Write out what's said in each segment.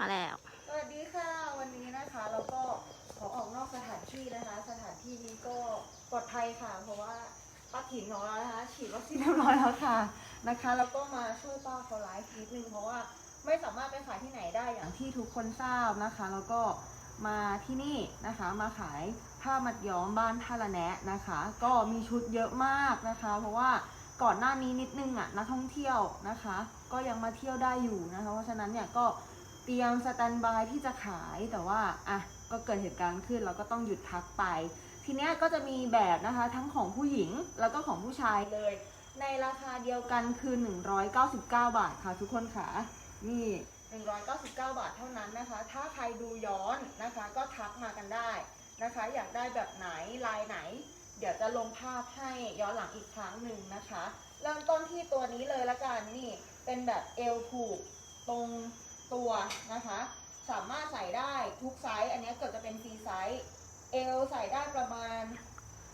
มาแล้ว สวัสดีค่ะ วันนี้นะคะเราก็ขอออกนอกสถานที่นะคะ สถานที่นี้ก็ปลอดภัยค่ะ เพราะว่าป้าถิ่นของเรานะคะ ฉีดวัคซีนเรียบร้อยแล้วค่ะนะคะ แล้วก็มาช่วยป้าเขาไลฟ์นิดนึงเพราะว่าไม่สามารถไปขายที่ไหนได้อย่างที่ทุกคนทราบนะคะ แล้วก็มาที่นี่นะคะ มาขายผ้ามัดย้อมบ้านท่าละแนะนะคะ ก็มีชุดเยอะมากนะคะ เพราะว่าก่อนหน้านี้นิดนึงอะนักท่องเที่ยวนะคะ ก็ยังมาเที่ยวได้อยู่นะคะ เพราะฉะนั้นเนี่ยก็ เตรียมสแตนบายที่จะขายแต่ว่าอะก็เกิดเหตุการณ์ขึ้นเราก็ต้องหยุดพักไป ทีเนี้ยก็จะมีแบบนะคะทั้งของผู้หญิงแล้วก็ของผู้ชายเลย ในราคาเดียวกันคือ 199 บาทค่ะทุกคนค่ะนี่ 199 บาทเท่านั้นนะคะ ถ้าใครดูย้อนนะคะ ก็ทักมากันได้นะคะ อยากได้แบบไหนลายไหน เดี๋ยวจะลงภาพให้ย้อนหลังอีกครั้งหนึ่งนะคะ เริ่มต้นที่ตัวนี้เลยละกันนี่เป็นแบบเอวผูกตรง ตัวนะคะ สามารถใส่ได้ทุกไซส์ อันนี้เกือบจะเป็นฟรีไซส์เอลใส่ได้ประมาณ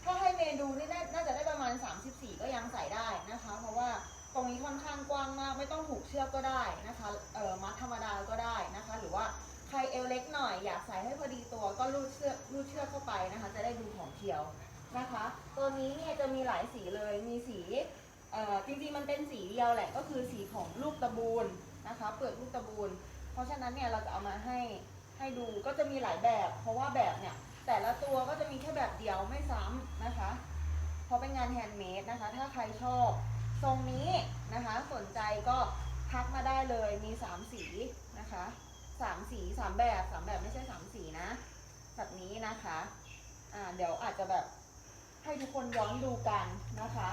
ถ้าให้เมนูนี่น่าจะได้ประมาณ 34 ก็ยังใส่ได้นะคะ เพราะว่าตรงนี้ค่อนข้างกว้างมาก ไม่ต้องผูกเชือกก็ได้นะคะเออมัดธรรมดาก็ได้นะคะ หรือว่าใครเอวเล็กหน่อยอยากใส่ให้พอดีตัวก็รูดเชือกรูดเชือกเข้าไปนะคะ จะได้ดูของเที่ยวนะคะ ตัวนี้เนี่ยจะมีหลายสีเลยมีสีเออจริงๆมันเป็นสีเดียวแหละก็คือสีของลูกตะบูน นะคะเปลือกลูกตะบูนเพราะฉะนั้นเนี่ยเราจะเอามาให้ให้ดูก็จะมีหลายแบบ เพราะว่าแบบเนี่ยแต่ละตัวก็จะมีแค่แบบเดียวไม่ซ้ำนะคะ เพราะเป็นงานแฮนด์เมดนะคะ ถ้าใครชอบทรงนี้นะคะ สนใจก็ทักมาได้เลยมีสามสีนะคะสามสีสามแบบสามแบบไม่ใช่สามสีนะ แบบนี้นะคะอ่าเดี๋ยวอาจจะแบบให้ทุกคนย้อนดูกันนะคะ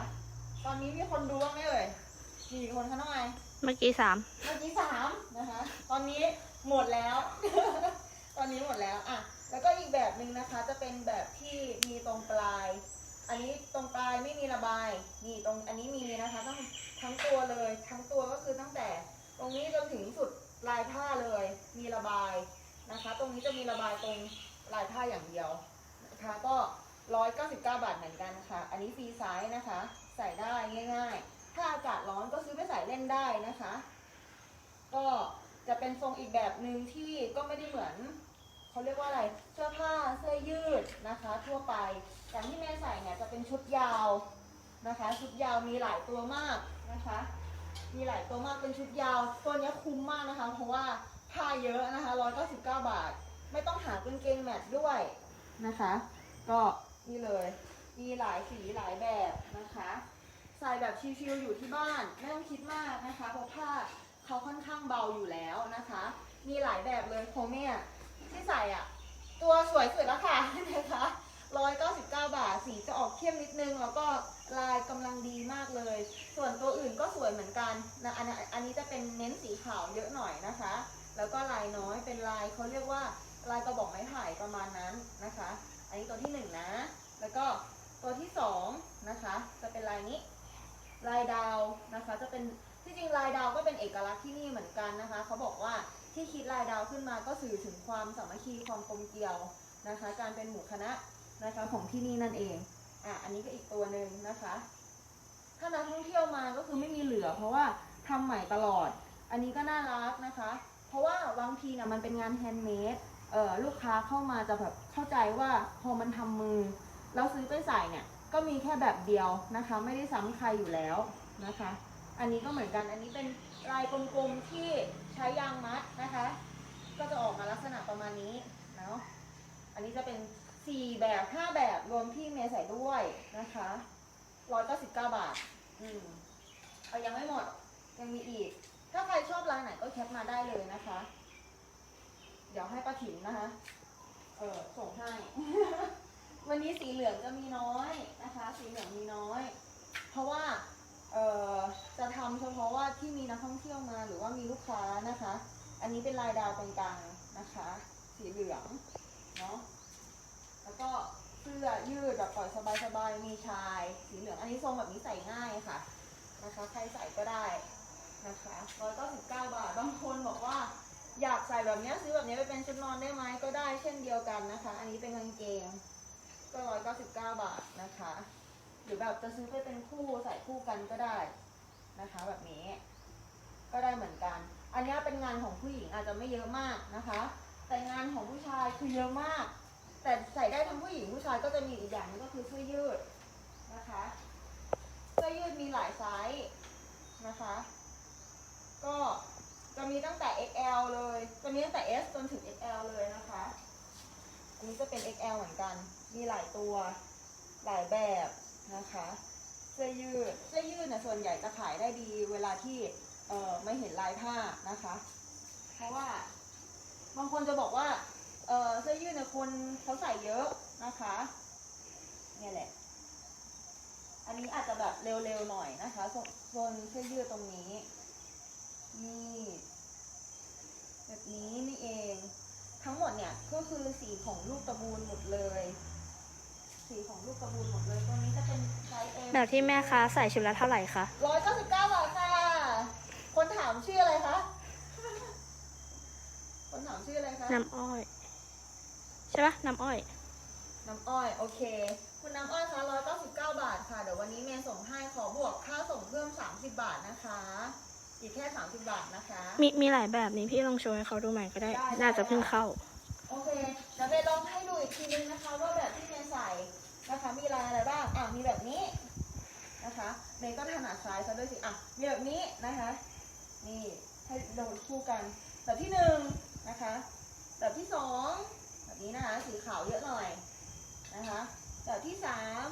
ตอนนี้มีคนดูบ้างไหมเอ่ยกี่คนคะน้องไอ เมื่อกี้สามเมื่อกี้สามนะคะ ตอนนี้หมดแล้ว ตอนนี้หมดแล้วอะแล้วก็อีกแบบหนึ่งนะคะ จะเป็นแบบที่มีตรงปลาย อันนี้ตรงปลายไม่มีระบาย นี่ตรงอันนี้มีนะคะทั้งทั้งตัวเลย ทั้งตัวก็คือตั้งแต่ ตรงนี้จนถึงสุดลายผ้าเลย มีระบายนะคะ ตรงนี้จะมีระบายตรงลายผ้าอย่างเดียวนะคะก็ร้อยเก้าสิบเก้าบาทเหมือนกันค่ะ อันนี้ฟรีไซส์นะคะ ใส่ได้ง่าย ๆ ถ้าอากาศร้อนก็ซื้อไปใส่เล่นได้นะคะ ก็จะเป็นทรงอีกแบบหนึ่งที่ก็ไม่ได้เหมือนเขาเรียกว่าอะไรเสื้อผ้าเสื้อยืดนะคะ ทั่วไปอย่างที่แม่ใส่เนี่ยจะเป็นชุดยาวนะคะ ชุดยาวมีหลายตัวมากนะคะ มีหลายตัวมากเป็นชุดยาว ตัวนี้คุ้มมากนะคะ เพราะว่าผ้าเยอะนะคะ199บาท ไม่ต้องหากางเกงแมทด้วยนะคะ ก็นี่เลย มีหลายสีหลายแบบนะคะ ใส่แบบชิวๆอยู่ที่บ้าน ไม่ต้องคิดมากนะคะ เพราะผ้าเขาค่อนข้างเบาอยู่แล้วนะคะ มีหลายแบบเลยของเนี่ยที่ใส่อะ ตัวสวยสุดแล้วค่ะนะคะ199 บาท สีจะออกเข้มนิดนึง แล้วก็ลายกำลังดีมากเลย ส่วนตัวอื่นก็สวยเหมือนกันนะอันนี้อันนี้จะเป็นเน้นสีขาวเยอะหน่อยนะคะ แล้วก็ลายน้อยเป็นลายเขาเรียกว่าลายกระบอกไม้ไผ่ประมาณนั้นนะคะ อันนี้ตัวที่หนึ่งนะ แล้วก็ตัวที่สองนะคะ จะเป็นลายนี้ ลายดาวนะคะจะเป็นที่จริงลายดาวก็เป็นเอกลักษณ์ที่นี่เหมือนกันนะคะเขาบอกว่าที่คิดลายดาวขึ้นมาก็สื่อถึงความสามัคคีความกลมเกลียวนะคะ การเป็นหมู่คณะนะคะของที่นี่นั่นเองอะอันนี้ก็อีกตัวหนึ่งนะคะ ถ้านักท่องเที่ยวมาก็คือไม่มีเหลือ เพราะว่าทำใหม่ตลอด อันนี้ก็น่ารักนะคะ เพราะว่าบางทีนะมันเป็นงานแฮนด์เมดเออลูกค้าเข้ามาจะแบบเข้าใจว่าพอมันทำมือแล้วซื้อไปใส่เนี่ย ก็มีแค่แบบเดียวนะคะ ไม่ได้ซ้ำใครอยู่แล้วนะคะ อันนี้ก็เหมือนกันอันนี้เป็นลายกลมๆที่ใช้ยางมัดนะคะ ก็จะออกมาลักษณะประมาณนี้เนาะอันนี้จะเป็น 4 แบบ 5 แบบรวมที่เมย์ใส่ด้วยนะคะ199 บาท อืมเอายังไม่หมดยังมีอีก ถ้าใครชอบลายไหนก็แคปมาได้เลยนะคะ เดี๋ยวให้ป้าถิ่นนะคะ เออส่งให้ วันนี้สีเหลืองจะมีน้อยนะคะ สีเหลืองมีน้อย เพราะว่าเอ่อจะทำเฉพาะว่าที่มีนักท่องเที่ยวมาหรือว่ามีลูกค้านะคะ อันนี้เป็นลายดาวตรงกลางนะคะ สีเหลืองเนาะแล้วก็เสื้อยืดแบบปล่อยสบายๆมีชาย สีเหลืองอันนี้ทรงแบบนี้ใส่ง่ายค่ะนะคะใครใส่ก็ได้นะคะร้อยเก้าสิบเก้าบาทบางคนบอกว่า อยากใส่แบบเนี้ยซื้อแบบนี้ไปเป็นชุดนอนได้ไหมก็ได้เช่นเดียวกันนะคะ อันนี้เป็นกางเกง ก็ร้อยเก้าสิบเก้าบาทนะคะ หรือแบบจะซื้อไปเป็นคู่ใส่คู่กันก็ได้นะคะ แบบนี้ ก็ได้เหมือนกัน อันนี้เป็นงานของผู้หญิงอาจจะไม่เยอะมากนะคะ แต่งานของผู้ชายคือเยอะมาก แต่ใส่ได้ทั้งผู้หญิงผู้ชายก็จะมีอีกอย่างนึงก็คือเสื้อยืดนะคะเสื้อยืดมีหลายไซส์นะคะ ก็จะมีตั้งแต่ XL เลย จะมีตั้งแต่ S จนถึง XL นนี้จะเป็น XL เหมือนกัน มีหลายตัวหลายแบบนะคะ เสื้อยืด เสื้อยืดเนี่ยส่วนใหญ่จะขายได้ดีเวลาที่เอ่อไม่เห็นลายผ้านะคะ เพราะว่า บางคนจะบอกว่าเอ่อเสื้อยืดเนี่ยคนเขาใส่เยอะนะคะ เนี่ยแหละ อันนี้อาจจะแบบเร็วๆหน่อยนะคะโซโซนเสื้อยืดตรงนี้ นี่ แบบนี้นี่เอง ทั้งหมดเนี่ยก็คือสีของลูกตะบูนหมดเลย สีของลูกตะบูนหมดเลยตัวนี้จะเป็นไซส์ M แบบที่แม่ค้าใส่ชุดละเท่าไหร่คะร้อยเก้าสิบเก้าบาทค่ะ คนถามชื่ออะไรคะ คนถามชื่ออะไรคะ น้ำอ้อย ใช่ปะน้ำอ้อย น้ำอ้อย โอเค คุณน้ำอ้อยคะร้อยเก้า สามสิบบาทนะคะ มีมีหลายแบบนี้พี่ลองโชว์ให้เขาดูใหม่ก็ได้ ได้ น่าจะเพิ่งเข้า โอเคเดี๋ยวเมย์ลองให้ดูอีกทีนึงนะคะ ว่าแบบที่เมย์ใส่นะคะ มีลายอะไรบ้างอะมีแบบนี้นะคะเมย์ก็ถนัดซ้ายซะด้วยสิอะมีแบบนี้นะคะ นี่ให้เราคู่กัน แบบที่หนึ่งนะคะ แบบที่สองแบบนี้นะคะสีขาวเยอะหน่อยนะคะ แบบที่สาม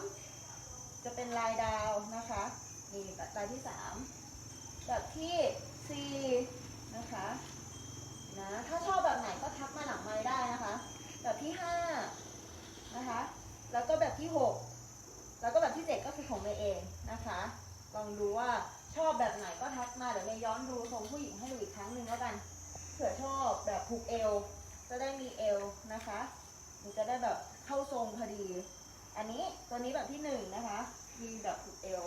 จะเป็นลายดาวนะคะ นี่แบบลายที่สามแบบที่ สี่นะคะนะถ้าชอบแบบไหนก็ทักมาหลังไม้ได้นะคะ แบบที่ห้านะคะแล้วก็แบบที่หกแล้วก็แบบที่เจ็ดก็คือของเมย์เองนะคะลองดูว่าชอบแบบไหนก็ทักมาเดี๋ยวเมย์ย้อนดูทรงผู้หญิงให้ดูอีกครั้งหนึ่งแล้วกันเผื่อชอบแบบผูกเอว จะได้มีเอวนะคะมันจะได้แบบเข้าทรงพอดี อันนี้ตัวนี้แบบที่หนึ่งนะคะ มีแบบผูกเอว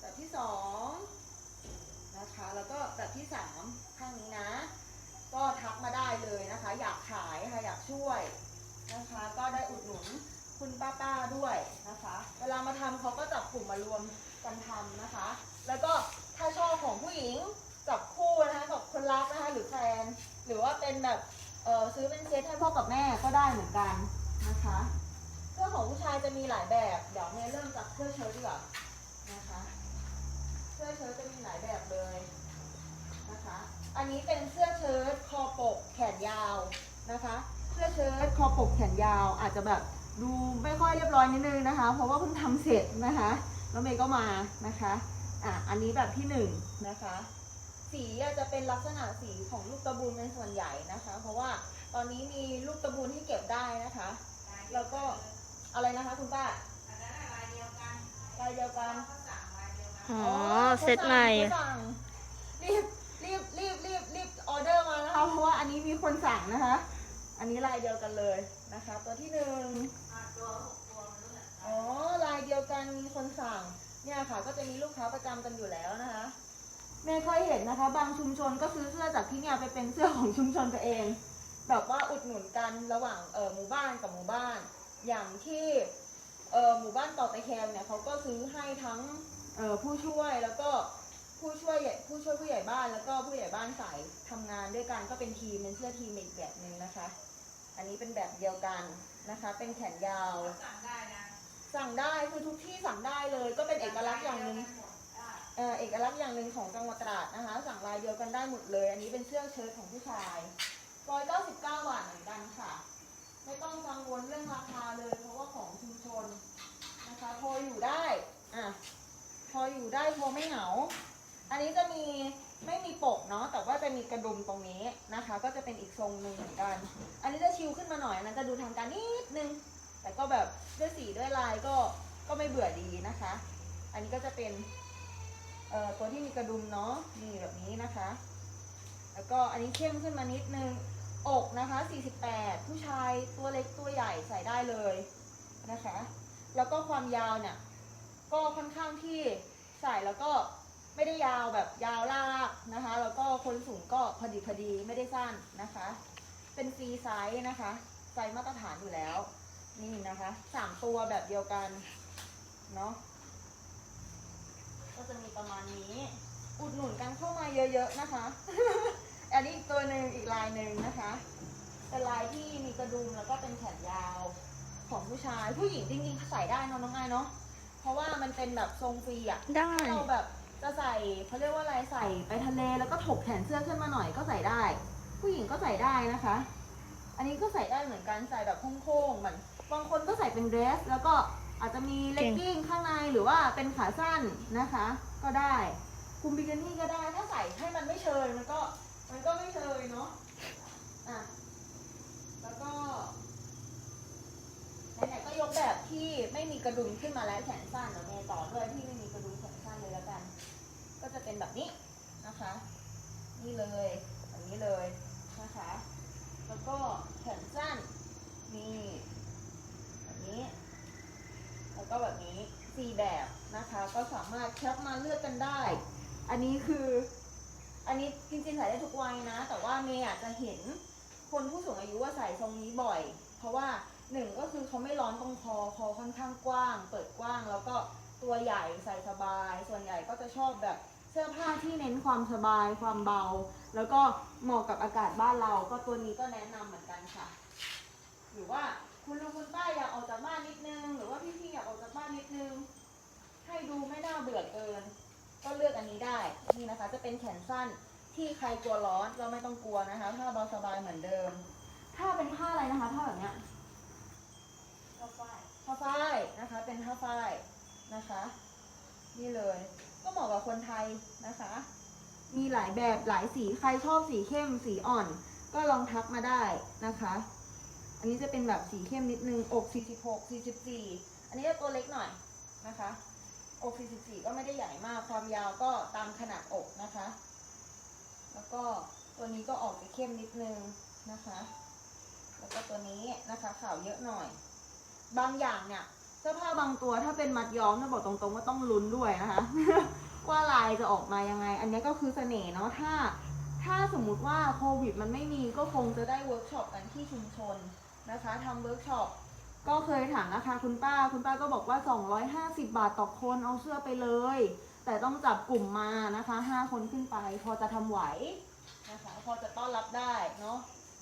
แบบที่สอง นะคะ แล้วก็แบบที่สามข้างนี้นะ ก็ทักมาได้เลยนะคะ อยากขายค่ะอยากช่วยนะคะ ก็ได้อุดหนุนคุณป้าป้าๆด้วยนะคะ เวลามาทำเขาก็จับกลุ่มมารวมกันทำนะคะ แล้วก็ถ้าชอบของผู้หญิงจับคู่นะคะกับคนรักนะคะหรือแฟนหรือว่าเป็นแบบเออซื้อเป็นเซตให้พ่อกับแม่ก็ได้เหมือนกันนะคะเสื้อของผู้ชายจะมีหลายแบบ เดี๋ยวเมย์เริ่มจากเสื้อเชิ้ตดีกว่าน สื้อเชิ้ตจะมีหลายแบบเลยนะคะ อันนี้เป็นเสื้อเชิ้ตคอปกแขนยาวนะคะ เสื้อเชิ้ตคอปกแขนยาวอาจจะแบบดูไม่ค่อยเรียบร้อยนิดนึงนะคะ เพราะว่าเพิ่งทำเสร็จนะคะแล้วเมย์ก็มานะคะอะอันนี้แบบที่หนึ่งนะคะ สีอาจจะเป็นลักษณะสีของลูกตะบูนเป็นส่วนใหญ่นะคะ เพราะว่าตอนนี้มีลูกตะบูนที่เก็บได้นะคะ แล้วก็อะไรนะคะคุณป้าลายเดียวกัน อ๋อ เซตใหม่เขาสั่งรีบรีบรีบรีบรีบออเดอร์มานะคะเพราะว่าอันนี้มีคนสั่งนะคะ อันนี้ลายเดียวกันเลยนะคะ ตัวที่หนึ่งอ๋อลายเดียวกันมีคนสั่ง เนี่ยค่ะ ก็จะมีลูกค้าประจำกันอยู่แล้วนะคะไม่ค่อยเห็นนะคะ บางชุมชนก็ซื้อเสื้อจากที่เนี่ยไปเป็นเสื้อของชุมชนตัวเอง แบบว่าอุดหนุนกันระหว่างเออหมู่บ้านกับหมู่บ้าน อย่างที่เออหมู่บ้านต่อตะแคงเนี่ยเขาก็ซื้อให้ทั้ง เออผู้ช่วยแล้วก็ผู้ช่วยใหญ่ผู้ช่วยผู้ใหญ่บ้านแล้วก็ผู้ใหญ่บ้านใส่ทำงานด้วยกันก็เป็นทีมเป็นเสื้อทีมอีกแบบหนึ่งนะคะ อันนี้เป็นแบบเดียวกันนะคะ เป็นแขนยาว สั่งได้นะสั่งได้คือทุกที่สั่งได้เลย ก็เป็นเอกลักษณ์อย่างหนึ่ง เอ่อเอกลักษณ์อย่างหนึ่งของจังหวัดตราดนะคะ สั่งลายเดียวกันได้หมดเลย อันนี้เป็นเสื้อเชิ้ตของผู้ชาย199บาทเหมือนกันค่ะ ไม่ต้องกังวลเรื่องราคาเลย เพราะว่าของชุมชนนะคะพออยู่ได้ อะ พออยู่ได้พอไม่เหงา อันนี้จะมีไม่มีปกเนาะแต่ว่าจะมีกระดุมตรงนี้นะคะ ก็จะเป็นอีกทรงหนึ่งเหมือนกัน อันนี้จะชิลขึ้นมาหน่อยอันนั้นจะดูทางการนิดนึง แต่ก็แบบด้วยสีด้วยลายก็ก็ไม่เบื่อดีนะคะ อันนี้ก็จะเป็นเอ่อตัวที่มีกระดุมเนาะนี่แบบนี้นะคะ แล้วก็อันนี้เข้มขึ้นมานิดนึงอกนะคะ 48 ผู้ชายตัวเล็กตัวใหญ่ใส่ได้เลยนะคะ แล้วก็ความยาวเนี่ย ก็ค่อนข้างที่ใส่แล้วก็ไม่ได้ยาวแบบยาวลากนะคะ แล้วก็คนสูงก็พอดีพอดีไม่ได้สั้นนะคะ เป็นฟรีไซส์นะคะไซส์มาตรฐานอยู่แล้ว นี่นะคะสามตัวแบบเดียวกันเนาะก็จะมีประมาณนี้ อุดหนุนกันเข้ามาเยอะๆนะคะ อันนี้อีกตัวหนึ่งอีกลายหนึ่งนะคะเป็นลายที่มีกระดุมแล้วก็เป็นแขนยาวของผู้ชาย ผู้หญิงจริงๆใส่ได้เนอะน้องไอายเนาะ เพราะว่ามันเป็นแบบทรงฟรีอะได้ถ้าเราแบบจะใส่เขาเรียกว่าอะไรใส่ไปทะเลแล้วก็ถกแขนเสื้อขึ้นมาหน่อยก็ใส่ได้ ผู้หญิงก็ใส่ได้นะคะ อันนี้ก็ใส่ได้เหมือนกันใส่แบบโค้งๆเหมือนบางคนก็ใส่เป็นเดรส แล้วก็อาจจะมีเลกกิ้งข้างในหรือว่าเป็นขาสั้นนะคะ ก็ได้คุมบิกินี่ก็ได้ถ้าใส่ให้มันไม่เชยมันก็มันก็ไม่เชยเนาะอะแล้วก็ไหนๆก็ยกแบบที่ไม่มี กระดุมขึ้นมาแล้วแขนสั้นเดี๋ยวเมย์ต่อด้วยที่ไม่มีกระดุมแขนสั้นเลยแล้วกัน ก็จะเป็นแบบนี้นะคะ นี่เลยแบบนี้เลยนะคะ แล้วก็แขนสั้นนี่แบบนี้ แล้วก็แบบนี้สี่แบบนะคะ ก็สามารถแคปมาเลือกกันได้ อันนี้คืออันนี้จริงๆใส่ได้ทุกวัยนะ แต่ว่าเมย์อาจจะเห็นคนผู้สูงอายุว่าใส่ทรงนี้บ่อย เพราะว่า หนึ่งก็คือเขาไม่ร้อนตรงคอคอค่อนข้างกว้าง เปิดกว้าง แล้วก็ตัวใหญ่ใส่สบาย ส่วนใหญ่ก็จะชอบแบบเสื้อผ้าที่เน้นความสบายความเบา แล้วก็เหมาะกับอากาศบ้านเรา ก็ตัวนี้ก็แนะนำเหมือนกันค่ะ หรือว่าคุณลุงคุณป้าอยากออกจากบ้านนิดนึง หรือว่าพี่ๆอยากออกจากบ้านนิดนึง ให้ดูไม่น่าเบื่อเกิน ก็เลือกอันนี้ได้นี่นะคะ จะเป็นแขนสั้นที่ใครกลัวร้อนเราไม่ต้องกลัวนะคะผ้าเบาสบายเหมือนเดิม ถ้าเป็นผ้าอะไรนะคะผ้าแบบเนี้ย ฝ้ายนะคะ เป็นผ้าฝ้ายนะคะ นี่เลย ก็เหมาะกับคนไทยนะคะ มีหลายแบบหลายสีใครชอบสีเข้มสีอ่อน ก็ลองทักมาได้นะคะ อันนี้จะเป็นแบบสีเข้มนิดนึงอก 46 44 อันนี้จะตัวเล็กหน่อยนะคะอก44 ก็ไม่ได้ใหญ่มาก ความยาวก็ตามขนาดอกนะคะ แล้วก็ตัวนี้ก็ออกจะเข้มนิดนึงนะคะ แล้วก็ตัวนี้นะคะขาวเยอะหน่อย บางอย่างเนี่ยเสื้อผ้าบางตัวถ้าเป็นมัดย้อมเนี่ยบอกตรงๆว่าต้องลุ้นด้วยนะคะ ว่าลายจะออกมายังไง อันนี้ก็คือเสน่ห์เนาะถ้า ถ้าสมมุติว่าโควิดมันไม่มีก็คงจะได้เวิร์กช็อปกันที่ชุมชนนะคะทำเวิร์กช็อปก็เคยถามราคาคุณป้า คุณป้าก็บอกว่า 250 บาทต่อคนเอาเสื้อไปเลย แต่ต้องจับกลุ่มมานะคะ 5 คนขึ้นไป พอจะทำไหวนะคะ พอจะต้อนรับได้เนาะ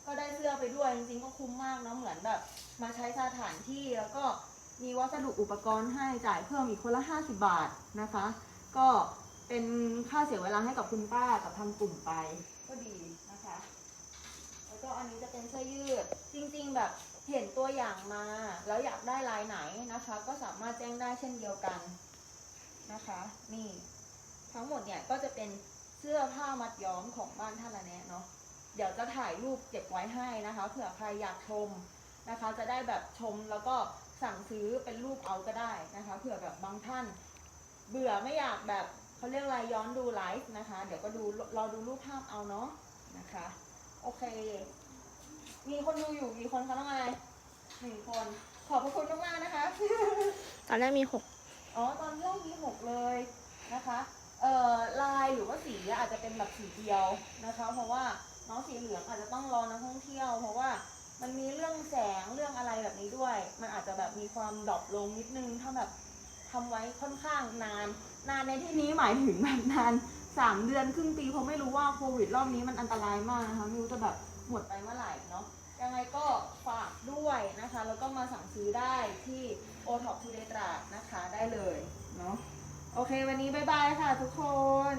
ก็ได้เสื้อไปด้วยจริงๆก็คุ้มมากเนาะเหมือนแบบ มาใช้สถานที่แล้วก็มีวัสดุอุปกรณ์ให้จ่ายเพิ่มอีกคนละ 50 บาทนะคะ ก็เป็นค่าเสียเวลาให้กับคุณป้ากับทางกลุ่มไป ก็ดีนะคะ แล้วก็อันนี้จะเป็นเสื้อยืด จริงๆแบบเห็นตัวอย่างมา แล้วอยากได้ลายไหนนะคะ ก็สามารถแจ้งได้เช่นเดียวกันนะคะ นี่ ทั้งหมดเนี่ยก็จะเป็นเสื้อผ้ามัดย้อมของบ้านท่านละแนะเนาะ เดี๋ยวจะถ่ายรูปเก็บไว้ให้นะคะเผื่อใครอยากชมนะคะ จะได้แบบชมแล้วก็สั่งซื้อเป็นรูปเอาก็ได้นะคะเผื่อแบบบางท่าน เบื่อไม่อยากแบบเขาเรียกอะไรย้อนดูไลฟ์นะคะ เดี๋ยวก็ดูรอดูรูปภาพเอาเนาะนะคะ โอเค มีคนดูอยู่กี่คนคะน้องไอายหนึ่งคน ขอบพระคุณมากๆนะคะตอนแรกมีหกอ๋อตอนแรกมีหกเลยนะคะ เอ่อลายหรือว่าสีอาจจะเป็นแบบสีเดียวนะคะ เพราะว่า น้องสีเหลืองอาจจะต้องรอนักท่องเที่ยว เพราะว่ามันมีเรื่องแสงเรื่องอะไรแบบนี้ด้วย มันอาจจะแบบมีความดรอปลงนิดนึง ถ้าแบบทำไว้ค่อนข้างนาน นานในที่นี้หมายถึงแบบนานสามเดือนครึ่งปีเพราะไม่รู้ว่าโควิดรอบนี้มันอันตรายมากนะคะไม่รู้จะแบบหมดไปเมื่อไหร่เนาะยังไงก็ฝากด้วยนะคะ แล้วก็มาสั่งซื้อได้ที่ o t o p Today ตรานะคะได้เลยเนาะโอเค วันนี้บายบายค่ะทุกคน